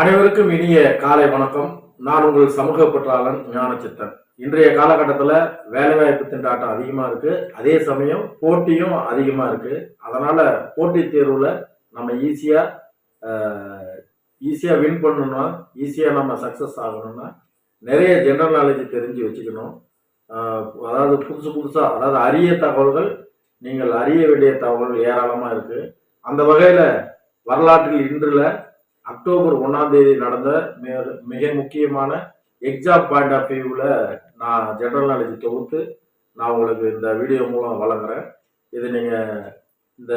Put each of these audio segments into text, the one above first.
அனைவருக்கும் இனிய காலை வணக்கம். நான் உங்கள் சமூக பற்றாளன் ஞானச்சித்தன் இன்றைய காலகட்டத்தில் வேலைவாய்ப்பு திண்டாட்டம் அதிகமாக இருக்கு. அதே சமயம் போட்டியும் அதிகமாக இருக்கு. அதனால போட்டித் தேர்வில் நம்ம ஈஸியாக ஈஸியாக வின் பண்ணணும்னா ஈஸியாக நம்ம சக்ஸஸ் ஆகணும்னா நிறைய ஜென்ரல் நாலேஜ் தெரிஞ்சு வச்சுக்கணும். அதாவது புதுசு புதுசாக அதாவது அரிய தகவல்கள் நீங்கள் அறிய வேண்டிய தகவல்கள் ஏராளமாக இருக்குது அந்த வகையில் வரலாற்றில் இன்றில் அக்டோபர் ஒன்னாம் தேதி நடந்த மிக- மிக முக்கியமான எக்ஸாம் பாயிண்ட் ஆஃப் வியூவில் நான் ஜென்ரல் நாலேஜ் தொகுத்து நான் உங்களுக்கு இந்த வீடியோ மூலம் வழங்குறேன். இது நீங்கள் இந்த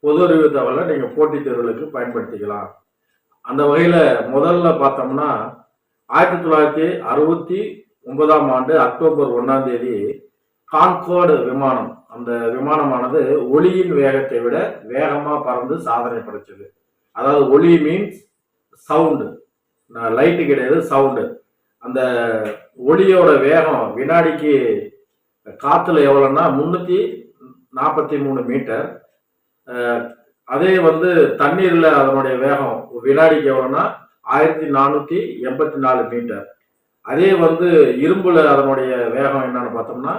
பொது அறிவு தகவலை நீங்கள் போட்டித் தேர்வுகளுக்கு பயன்படுத்திக்கலாம். அந்த வகையில் முதல்ல பார்த்தோம்னா ஆயிரத்தி தொள்ளாயிரத்தி அறுபத்தி ஒன்பதாம் ஆண்டு அக்டோபர் ஒன்றாம் தேதி கான்கோடு விமானம் அந்த விமானமானது ஒளியின் வேகத்தை விட வேகமாக பறந்து சாதனை படைச்சது. அதாவது ஒளி மீன்ஸ் சவுண்டு லைட்டு கிடையாது சவுண்டு அந்த ஒளியோட வேகம் வினாடிக்கு காற்றுல எவ்வளோன்னா முந்நூற்றி நாற்பத்தி மூணு மீட்டர். அதே வந்து தண்ணீரில் அதனுடைய வேகம் வினாடிக்கு எவ்வளோன்னா ஆயிரத்தி நானூற்றி எண்பத்தி நாலு மீட்டர். அதே வந்து இரும்புல அதனுடைய வேகம் என்னன்னு பார்த்தோம்னா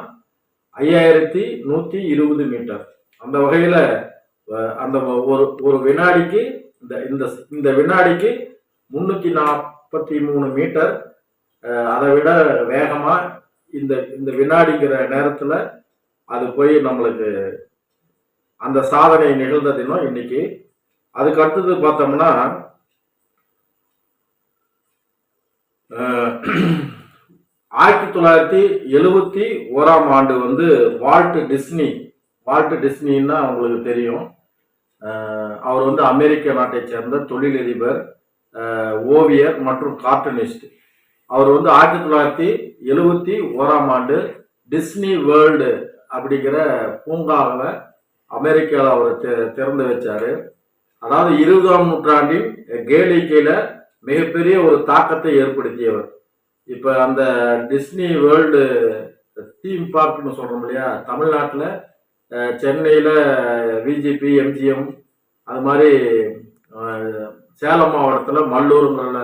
ஐயாயிரத்தி நூற்றி இருபது மீட்டர். அந்த வகையில் அந்த ஒரு ஒரு வினாடிக்கு இந்த இந்த இந்த வினாடிக்கு முன்னூற்றி நாற்பத்தி மூணு மீட்டர் அதை விட வேகமாக இந்த இந்த வினாடிங்கிற நேரத்தில் அது போய் நம்மளுக்கு அந்த சாதனை நிகழ்ந்த தினம் இன்னைக்கு. அதுக்கு அடுத்தது பார்த்தோம்னா ஆயிரத்தி தொள்ளாயிரத்தி எழுவத்தி ஓராம் ஆண்டு வந்து வால்ட் டிஸ்னி வால்ட் டிஸ்னின்னா உங்களுக்கு தெரியும். அவர் வந்து அமெரிக்க நாட்டை சேர்ந்த தொழிலதிபர் ஓவியர் மற்றும் கார்ட்டூனிஸ்ட். அவர் வந்து ஆயிரத்தி தொள்ளாயிரத்தி எழுவத்தி ஓராம் ஆண்டு டிஸ்னி வேர்ல்டு அப்படிங்கிற பூங்காவில் அமெரிக்காவில் அவர் திறந்து வச்சார். அதாவது இருபதாம் நூற்றாண்டின் கேளிக்கையில் மிகப்பெரிய ஒரு தாக்கத்தை ஏற்படுத்தியவர். இப்போ அந்த டிஸ்னி வேர்ல்டு தீம் பார்க்னு சொல்கிறோம் இல்லையா? தமிழ்நாட்டில் சென்னையில் விஜிபி எம்ஜிஎம் அது மாதிரி சேலம் மாவட்டத்தில் மல்லூருங்கிற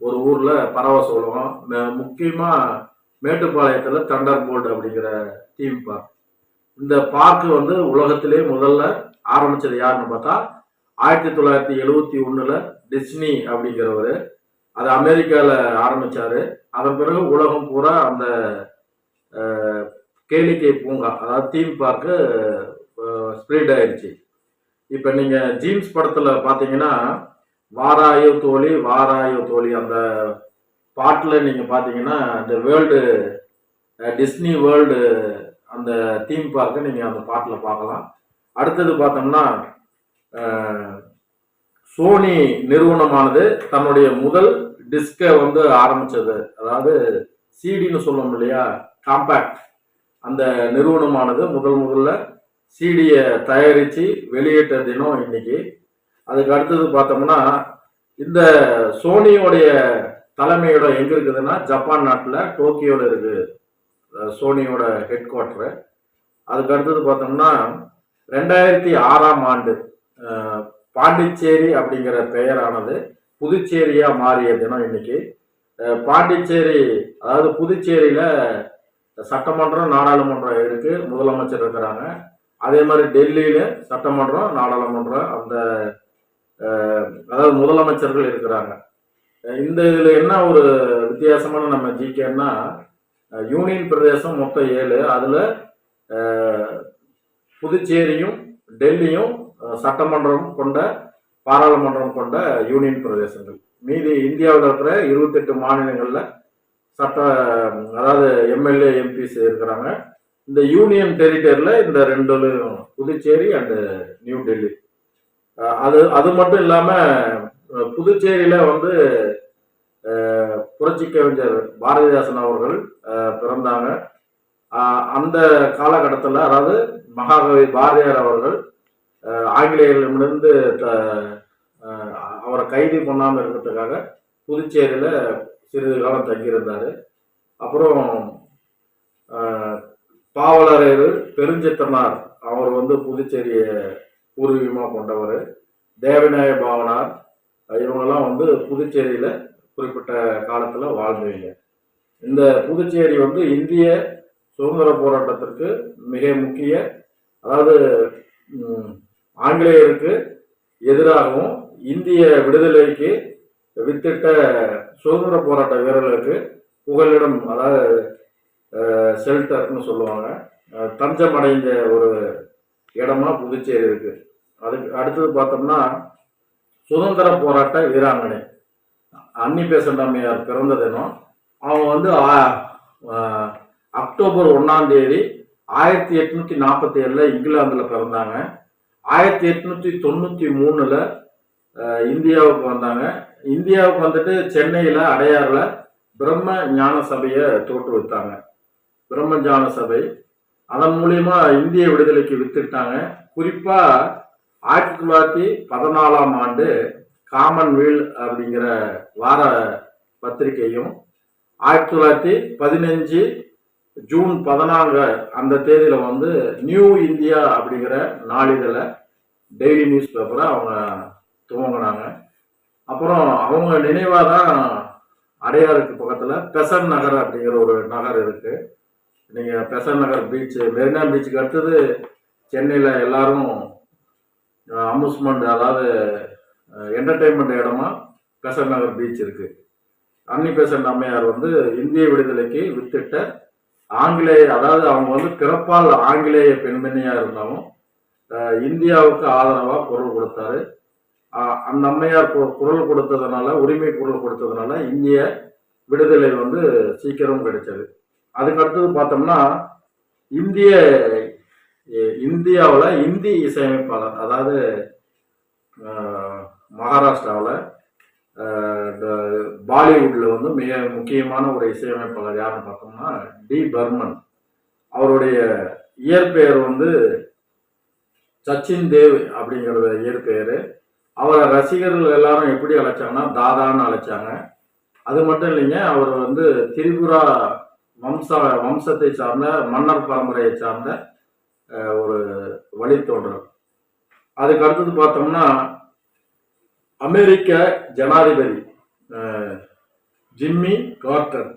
ஒரு ஊரில் பரவச உலகம். முக்கியமாக மேட்டுப்பாளையத்தில் தண்டர் போல்டு அப்படிங்கிற தீம் பார்க் இந்த பார்க்கு வந்து உலகத்திலே முதல்ல ஆரம்பித்தது யாருன்னு பார்த்தா ஆயிரத்தி தொள்ளாயிரத்தி எழுவத்தி ஒன்றில் டிஸ்னி அப்படிங்கிறவர். அது அமெரிக்காவில் ஆரம்பித்தார் அதன் பிறகு உலகம் பூரா அந்த கேளிக்கை பூங்கா அதாவது தீம் பார்க்கு ஸ்ப்ரெட் ஆயிடுச்சு இப்போ நீங்கள் ஜீன்ஸ் படத்தில் பார்த்தீங்கன்னா வாராயோ தோழி வாராயோ தோழி அந்த பாட்டில் நீங்கள் பார்த்தீங்கன்னா இந்த வேர்ல்டு டிஸ்னி வேர்ல்டு அந்த தீம் பார்க்கை நீங்கள் அந்த பாட்டில் பார்க்கலாம் அடுத்தது பார்த்தோம்னா சோனி நிறுவனமானது தன்னுடைய முதல் டிஸ்கை வந்து ஆரம்பிச்சது. அதாவது சிடின்னு சொல்லுவோம் இல்லையா காம்பேக்ட். அந்த நிறுவனமானது முதல் முதல்ல சிடியை தயாரித்து வெளியிட்ட தினம் இன்னைக்கு. அதுக்கு அடுத்தது பார்த்தோம்னா இந்த சோனியோடைய தலைமையோட எங்க இருக்குதுன்னா ஜப்பான் நாட்டில் டோக்கியோவில் இருக்கு. சோனியோட ஹெட் குவார்ட்டரு அதுக்கு அடுத்தது பார்த்தோம்னா ரெண்டாயிரத்தி ஆறாம் ஆண்டு பாண்டிச்சேரி அப்படிங்கிற பெயரானது புதுச்சேரியாக மாறிய தினம் இன்னைக்கு. பாண்டிச்சேரி அதாவது புதுச்சேரியில் சட்டமன்றம் நாடாளுமன்றம் இருக்கு. முதலமைச்சர் இருக்கிறாங்க. அதே மாதிரி டெல்லியில சட்டமன்றம் நாடாளுமன்றம் அந்த அதாவது முதலமைச்சர்கள் இருக்கிறாங்க. இந்த இதுல என்ன ஒரு வித்தியாசமான நம்ம ஜிகேன்னா யூனியன் பிரதேசம் மொத்தம் ஏழு. அதுல புதுச்சேரியும் டெல்லியும் சட்டமன்றம் கொண்ட பாராளுமன்றம் கொண்ட யூனியன் பிரதேசங்கள். மீதி இந்தியாவில் இருக்கிற இருபத்தெட்டு மாநிலங்களில் சட்ட அதாவது எம்எல்ஏ எம்பிஸ் இருக்கிறாங்க. இந்த யூனியன் டெரிட்டரியில் இந்த ரெண்டுலையும் புதுச்சேரி அண்டு நியூ டெல்லி அது அது மட்டும் இல்லாமல் புதுச்சேரியில் வந்து புரட்சி கவிஞர் பாரதிதாசன் அவர்கள் பிறந்தாங்க. அந்த காலகட்டத்தில் அதாவது மகாகவி பாரதியார் அவர்கள் ஆங்கிலேயர்களிடமிருந்து த- அவரை கைது பண்ணாமல் இருக்கிறதுக்காக புதுச்சேரியில் சிறிது காலம் தங்கியிருந்தார். அப்புறம் பாவலரையர் பெருஞ்சித்தனார் அவர் வந்து புதுச்சேரியை பூர்வீகமாக கொண்டவர். தேவநாய பாவனார் இவங்கெல்லாம் வந்து புதுச்சேரியில் குறிப்பிட்ட காலத்தில் வாழ்ந்தவங்க. இந்த புதுச்சேரி வந்து இந்திய சுதந்திர போராட்டத்திற்கு மிக முக்கிய அதாவது ஆங்கிலேயருக்கு எதிராகவும் இந்திய விடுதலைக்கு வித்திட்ட சுதந்திர போராட்ட வீரர்களுக்கு புகலிடம் அதாவது ஷெல்டர்னு சொல்லுவாங்க. தஞ்சம் அடைந்த ஒரு இடமா புதுச்சேரி இருக்கு. அதுக்கு அடுத்தது பார்த்தோம்னா சுதந்திர போராட்ட வீராங்கனை. அன்னி பேசண்ட் அம்மையார் பிறந்த தினம் அவங்க வந்து அக்டோபர் ஒன்றாம் தேதி ஆயிரத்தி எட்நூத்தி நாற்பத்தி ஏழில் இங்கிலாந்தில் பிறந்தாங்க. ஆயிரத்தி எட்நூத்தி தொண்ணூற்றி மூணில் இந்தியாவுக்கு வந்தாங்க. இந்தியாவுக்கு வந்துட்டு சென்னையில அடையாறுல பிரம்ம ஞான சபையை தோற்றுவித்தாங்க பிரம்ம ஞான சபை. அதன் மூலியமா இந்திய விடுதலைக்கு வித்துட்டாங்க குறிப்பா ஆயிரத்தி தொள்ளாயிரத்தி பதினாலாம் ஆண்டு காமன்வெல் அப்படிங்கிற வார பத்திரிகையும் ஆயிரத்தி தொள்ளாயிரத்தி பதினஞ்சு ஜூன் பதினான்கு அந்த தேதியில வந்து நியூ இந்தியா அப்படிங்கிற நாளிதழ டெய்லி நியூஸ் பேப்பரை அவங்க துவங்கினாங்க. அப்புறம் அவங்க நினைவாக தான் அடையாருக்கு பக்கத்தில் பெசன் நகர் அப்படிங்கிற ஒரு நகர் இருக்கு. நீங்கள் பெசன் நகர் பீச்சு மெரினா பீச்சுக்கு அடுத்தது சென்னையில் எல்லாரும் அம்யூஸ்மெண்ட் அதாவது என்டர்டெயின்மெண்ட் இடமா பெசன் நகர் பீச் இருக்கு. அன்னி பெசன் அம்மையார் வந்து இந்திய விடுதலைக்கு வித்திட்ட ஆங்கிலேய அதாவது அவங்க வந்து பிறப்பால் ஆங்கிலேய பெண்மணியாக இருந்தாலும் இந்தியாவுக்கு ஆதரவாக குரல் கொடுத்தாரு. அந்த அம்மையார் கு- குரல் கொடுத்ததுனால உரிமை குரல் கொடுத்ததுனால இந்திய விடுதலை வந்து சீக்கிரம் கிடைச்சது. அதுக்கு அடுத்தது பார்த்தோம்னா இந்திய இந்தியாவில் இந்தி இசையமைப்பாளர் அதாவது மகாராஷ்டிராவில் பாலிவுட்ல வந்து மிக முக்கியமான ஒரு இசையமைப்பாளர் யாருன்னு பார்த்தோம்னா டி பர்மன். அவருடைய இயற்பெயர் வந்து சச்சின் தேவ் அப்படிங்கிறத இயற்பெயர். அவரை ரசிகர்கள் எல்லாரும் எப்படி அழைச்சாங்கன்னா தாதான்னு அழைச்சாங்க. அது மட்டும் இல்லைங்க அவர் வந்து திரிபுரா வம்ச வம்சத்தை சார்ந்த மன்னர் பரம்பரையை சார்ந்த ஒரு வழித்தோன்றல் அதுக்கு அடுத்தது பார்த்தோம்னா அமெரிக்க ஜனாதிபதி ஜிம்மி கார்ட்டர்.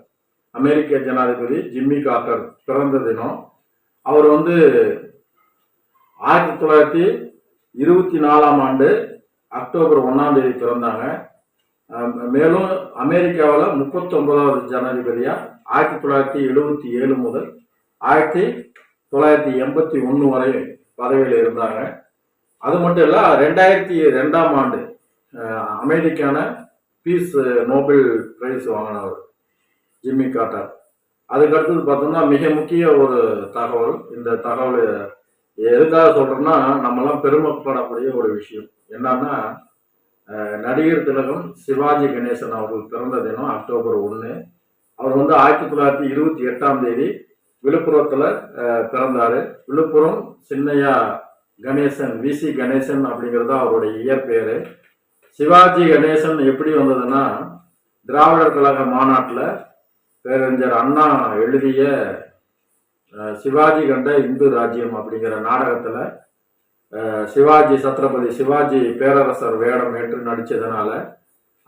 அமெரிக்க ஜனாதிபதி ஜிம்மி கார்ட்டர் பிறந்த தினம். அவர் வந்து ஆயிரத்தி தொள்ளாயிரத்தி இருபத்தி நாலாம் ஆண்டு அக்டோபர் ஒன்னாம் தேதி திறந்தாங்க. மேலும் அமெரிக்காவில் முப்பத்தி ஒன்பதாவது ஆயிரத்தி தொள்ளாயிரத்தி எழுபத்தி ஏழு முதல் ஆயிரத்தி தொள்ளாயிரத்தி எண்பத்தி ஒன்று வரை பதவியில் இருந்தாங்க. அது மட்டும் இல்லை ரெண்டாயிரத்தி ரெண்டாம் ஆண்டு அமெரிக்கான பீஸ் நோபல் பிரைஸ் வாங்கினவர் ஜிம்மி காட்டர். அதுக்கு அடுத்தது பார்த்தோம்னா மிக முக்கிய ஒரு தகவல் இந்த தகவல் எதுக்காக சொல்றேன்னா நம்மலாம் பெருமைப்படக்கூடிய ஒரு விஷயம். என்னன்னா நடிகர் திலகம் சிவாஜி கணேசன் அவர்கள் பிறந்த தினம் அக்டோபர் ஒன்று அவர் வந்து ஆயிரத்தி தொள்ளாயிரத்தி இருபத்தி எட்டாம் தேதி விழுப்புரத்துல பிறந்தார் பிறந்தாரு. விழுப்புரம் சின்னையா கணேசன் விசி கணேசன் அப்படிங்கிறது அவருடைய இயற்பெயர் சிவாஜி கணேசன் எப்படி வந்ததுன்னா திராவிடர் கழக மாநாட்டில் பேரறிஞர் அண்ணா எழுதிய சிவாஜி கண்ட இந்து ராஜ்யம் அப்படிங்கிற நாடகத்தில் சிவாஜி சத்ரபதி சிவாஜி பேரரசர் வேடம் ஏற்று நடித்ததுனால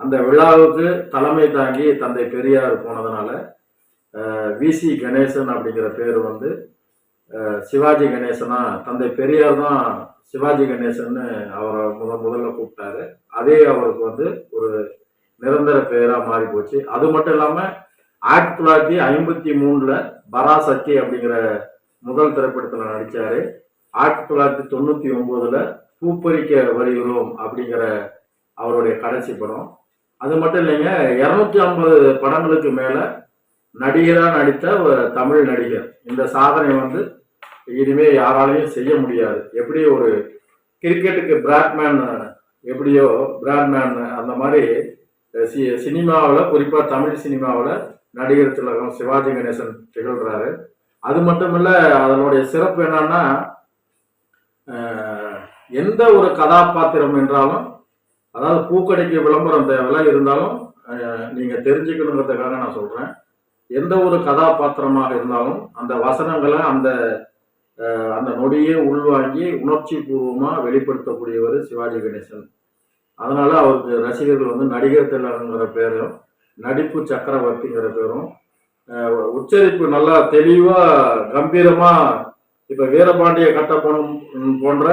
அந்த விழாவுக்கு தலைமை தாங்கி தந்தை பெரியார் போனதுனால விசி கணேசன் அப்படிங்கிற பேர் வந்து சிவாஜி கணேசனா தந்தை பெரியார் தான் சிவாஜி கணேசன்னு அவரை முத முதல்ல கூப்பிட்டாரு. அதே அவருக்கு வந்து ஒரு நிரந்தர பெயரா மாறி போச்சு அது மட்டும் இல்லாம ஆயிரத்தி தொள்ளாயிரத்தி ஐம்பத்தி மூணுல பராசக்தி அப்படிங்கிற முதல் திரைப்படத்துல நடிச்சாரு. ஆயிரத்தி தொள்ளாயிரத்தி தொண்ணூத்தி ஒன்பதுல பூப்பறிக்க வருகிறோம் அப்படிங்கிற அவருடைய கடைசி படம். அது மட்டும் இல்லைங்க இருநூத்தி ஐம்பது படங்களுக்கு மேல நடிகரா நடித்த ஒரு தமிழ் நடிகர். இந்த சாதனை வந்து இனிமே யாராலையும் செய்ய முடியாது. எப்படி ஒரு கிரிக்கெட்டுக்கு பிராட்மேன் எப்படியோ பிராட்மேன் அந்த மாதிரி சி சினிமாவில் குறிப்பாக தமிழ் சினிமாவில் நடிகர் திலகம் சிவாஜி கணேசன் திகழ்கிறாரு அது மட்டும் இல்லை அதனுடைய சிறப்பு என்னன்னா எந்த ஒரு கதாபாத்திரம் என்றாலும் அதாவது பூக்கடைக்கு விளம்பரம் தேவையில்ல இருந்தாலும் நீங்க தெரிஞ்சுக்கணுங்கிறதுக்காக நான் சொல்றேன். எந்த ஒரு கதாபாத்திரமாக இருந்தாலும் அந்த வசனங்களை அந்த அந்த நொடியே உள்வாங்கி உணர்ச்சி பூர்வமா வெளிப்படுத்தக்கூடியவர் சிவாஜி கணேசன். அதனால அவருக்கு ரசிகர்கள் வந்து நடிகர் திலகங்கிற பேரும் நடிப்பு சக்கரவர்த்திங்கிற பேரும் உச்சரிப்பு நல்லா தெளிவா கம்பீரமா இப்ப வீரபாண்டிய கட்டப்பொம்மன் போன்ற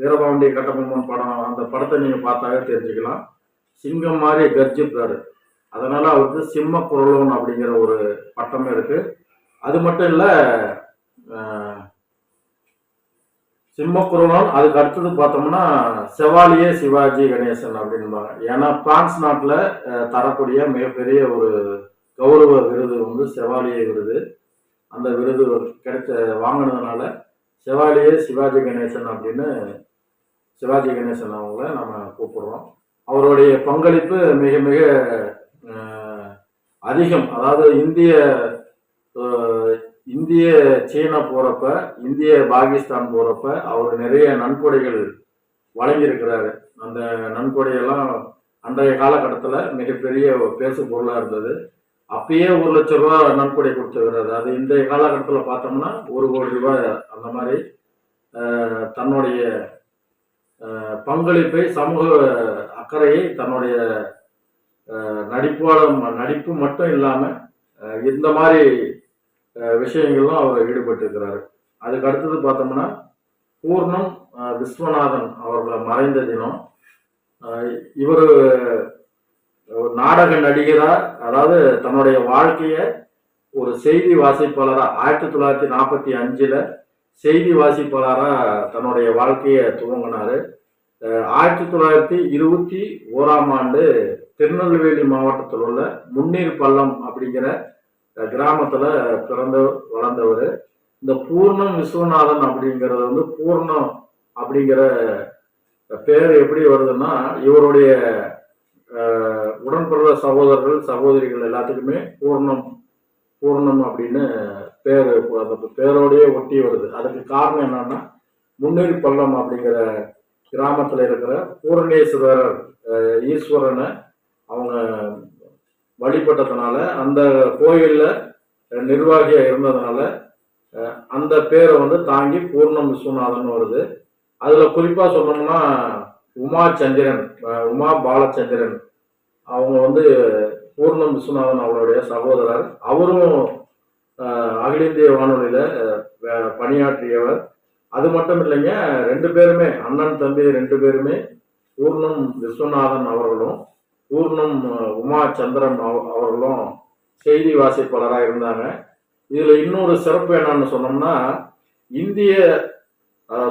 வீரபாண்டிய கட்டபொம்மன் படம் அந்த படத்தை நீங்க பார்த்தாவே தெரிஞ்சுக்கலாம். சிங்கம் மாதிரி கர்ஜிப்பாரு. அதனால அவருக்கு சிம்ம குரலோன் அப்படிங்கிற ஒரு பட்டமே இருக்கு. அது மட்டும் இல்லை சிம்மக்குருவான் அதுக்கு அடுத்தது பார்த்தோம்னா செவாலியே சிவாஜி கணேசன் அப்படின்பாங்க. ஏன்னா பிரான்ஸ் நாட்டில் தரக்கூடிய மிகப்பெரிய ஒரு கௌரவ விருது வந்து செவாலியே விருது. அந்த விருது கிடைச்ச வாங்கினதுனால செவாலியே சிவாஜி கணேசன் அப்படின்னு சிவாஜி கணேசன் அவங்கள நம்ம கூப்பிடுறோம். அவருடைய பங்களிப்பு மிக மிக அதிகம். அதாவது இந்திய இந்திய சீனா போறப்ப இந்திய பாகிஸ்தான் போறப்ப அவர் நிறைய நன்கொடைகள் வழங்கியிருக்கிறாரு. அந்த நன்கொடையெல்லாம் அன்றைய காலகட்டத்தில் மிகப்பெரிய பேசு பொருளாக இருந்தது. அப்பயே ஒரு லட்ச ரூபா நன்கொடை கொடுத்துருக்கிறாரு. அது இன்றைய காலகட்டத்தில் பார்த்தோம்னா ஒரு கோடி ரூபாய் அந்த மாதிரி தன்னுடைய பங்களிப்பை சமூக அக்கறையை தன்னுடைய நடிப்பாளம் நடிப்பு மட்டும் இல்லாமல் இந்த மாதிரி விஷயங்கள்லாம் விஷயங்களும் அவர் ஈடுபட்டிருக்கிறாரு அதுக்கு அடுத்தது பார்த்தோம்னா பூர்ணம் விஸ்வநாதன் அவர்களை மறைந்த தினம். இவர் நாடக நடிகரா அதாவது தன்னுடைய வாழ்க்கைய ஒரு செய்தி வாசிப்பாளரா ஆயிரத்தி தொள்ளாயிரத்தி நாற்பத்தி அஞ்சுல செய்தி வாசிப்பாளரா தன்னுடைய வாழ்க்கையை துவங்கினாரு. ஆயிரத்தி தொள்ளாயிரத்தி இருபத்தி ஓராம் ஆண்டு திருநெல்வேலி மாவட்டத்தில் உள்ள முன்னீர் பள்ளம் அப்படிங்கிற கிராமத்துல பிறந்து வளர்ந்தவர். இந்த பூர்ணம் விஸ்வநாதன் அப்படிங்கிறது வந்து பூர்ணம் அப்படிங்கிற பேர் எப்படி வருதுன்னா இவருடைய உடன்பிறந்த சகோதரர்கள் சகோதரிகள் எல்லாத்துக்குமே பூர்ணம் பூர்ணம் அப்படின்னு பேர் அந்த பேரோடையே ஒட்டி வருது. அதுக்கு காரணம் என்னன்னா முன்னேறி பள்ளம் அப்படிங்கிற கிராமத்துல இருக்கிற பூர்ணேஸ்வரர் ஈஸ்வரனை அவங்க வழிபட்டதுனால அந்த கோயிலில் நிர்வாகியாக இருந்ததுனால அந்த பேரை வந்து தாங்கி பூர்ணம் விஸ்வநாதன் வருது. அதில் குறிப்பாக சொன்னோம்னா உமா சந்திரன் உமா பாலச்சந்திரன். அவங்க வந்து பூர்ணம் விஸ்வநாதன் அவருடைய சகோதரர். அவரும் அகில இந்திய வானொலியில் வே- பணியாற்றியவர். அது மட்டும் இல்லைங்க ரெண்டு பேருமே அண்ணன் தம்பி ரெண்டு பேருமே பூர்ணம் விஸ்வநாதன் அவர்களும் பூர்ணம் உமா சந்திரன் அவர்களும் செய்தி வாசிப்பாளராக இருந்தாங்க. இதுல இன்னொரு சிறப்பு என்னன்னு சொன்னோம்னா இந்திய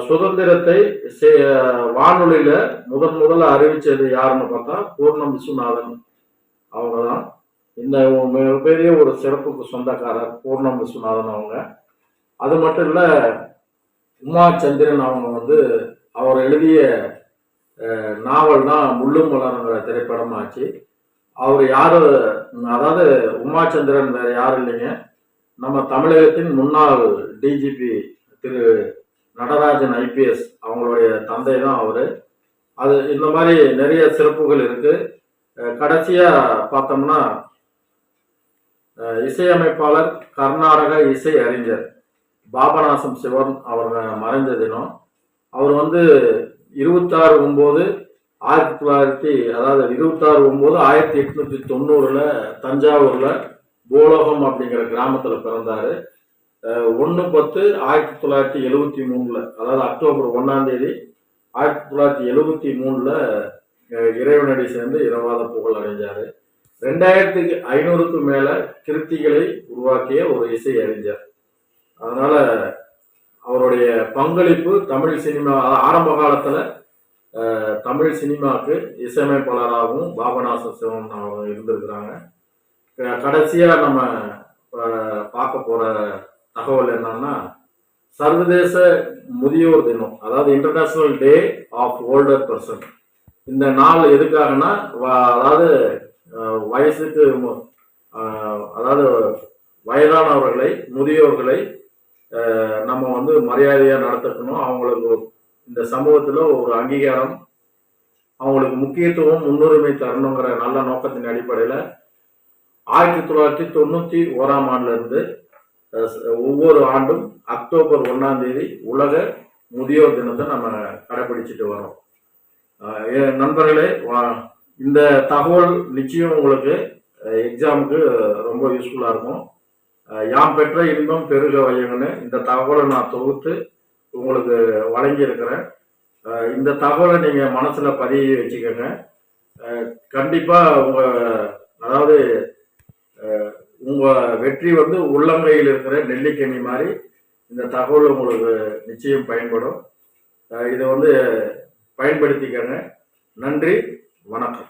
சுதந்திரத்தை செ- வானொலியில முதன் முதல்ல அறிவிச்சது யாருன்னு பார்த்தா பூர்ணம் விஸ்வநாதன் அவங்க தான் இந்த மிகப்பெரிய ஒரு சிறப்புக்கு சொந்தக்காரர் பூர்ணம் விஸ்வநாதன் அவங்க. அது மட்டும் இல்ல உமா சந்திரன் அவங்க வந்து அவர் எழுதிய நாவல் தான் முள்ளும் மலருங்கிற திரைப்படம் ஆச்சு அவர் யார் அதாவது உமாச்சந்திரன் வேற யாரும் இல்லைங்க. நம்ம தமிழகத்தின் முன்னாள் டிஜிபி திரு நடராஜன் ஐபிஎஸ் அவங்களுடைய தந்தை தான் அவர். அது இந்த மாதிரி நிறைய சிறப்புகள் இருக்கு. கடைசியாக கடைசியா பார்த்தோம்னா இசையமைப்பாளர் கர்நாடக இசை அறிஞர் பாபநாசம் சிவன் அவர் மறைந்த தினம். அவர் வந்து இருபத்தாறு ஒம்பது ஆயிரத்தி தொள்ளாயிரத்தி அதாவது இருபத்தாறு ஒம்பது ஆயிரத்தி எட்நூத்தி தொண்ணூறுல தஞ்சாவூர்ல போலோகம் அப்படிங்கிற கிராமத்துல பிறந்தாரு. ஒன்று பத்து ஆயிரத்தி தொள்ளாயிரத்தி எழுவத்தி மூணுல அதாவது அக்டோபர் ஒன்னாம் தேதி ஆயிரத்தி தொள்ளாயிரத்தி எழுவத்தி மூணுல இறைவனடி சேர்ந்து இரவாத புகழ் அடைஞ்சாரு. ரெண்டாயிரத்துக்கு ஐநூறுக்கும் மேல கிருத்திகளை உருவாக்கிய ஒரு இசை அறிஞர். அதனால அவருடைய பங்களிப்பு தமிழ் சினிமா ஆரம்ப காலத்துல தமிழ் சினிமாவுக்கு இசையமைப்பாளராகவும் பாபநாசம் சிவன் அவங்க இருந்திருக்கிறாங்க. கடைசியா நம்ம பார்க்க போற தகவல் என்னன்னா சர்வதேச முதியோர் தினம் அதாவது international day of older person இந்த நாள் எதுக்காகனா அதாவது வயசுக்கு அதாவது வயதானவர்களை முதியோர்களை நம்ம வந்து மரியாதையாக நடத்தக்கணும் அவங்களுக்கு இந்த சமூகத்தில் ஒரு அங்கீகாரம் அவங்களுக்கு முக்கியத்துவம் முன்னுரிமை தரணுங்கிற நல்ல நோக்கத்தின் அடிப்படையில் ஆயிரத்தி தொள்ளாயிரத்தி தொண்ணூற்றி ஓராம் ஆண்டுலேருந்து ஒவ்வொரு ஆண்டும் அக்டோபர் ஒன்னாம் தேதி உலக முதியோர் தினத்தை நம்ம கடைபிடிச்சிட்டு வரோம் நண்பர்களே இந்த தகவல் நிச்சயம் உங்களுக்கு எக்ஸாமுக்கு ரொம்ப யூஸ்ஃபுல்லாக இருக்கும். யாம் பெற்ற இன்பம் பெருக வையங்கன்னு இந்த தகவலை நான் தொகுத்து உங்களுக்கு வழங்கியிருக்கிறேன். இந்த தகவலை நீங்கள் மனசில் பதிய வச்சுக்கோங்க. கண்டிப்பாக உங்கள் அதாவது உங்கள் வெற்றி வந்து உள்ளங்கையில் இருக்கிற நெல்லிக்கனி மாதிரி இந்த தகவல் உங்களுக்கு நிச்சயம் பயன்படும். இதை வந்து பயன்படுத்திக்கங்க. நன்றி வணக்கம்.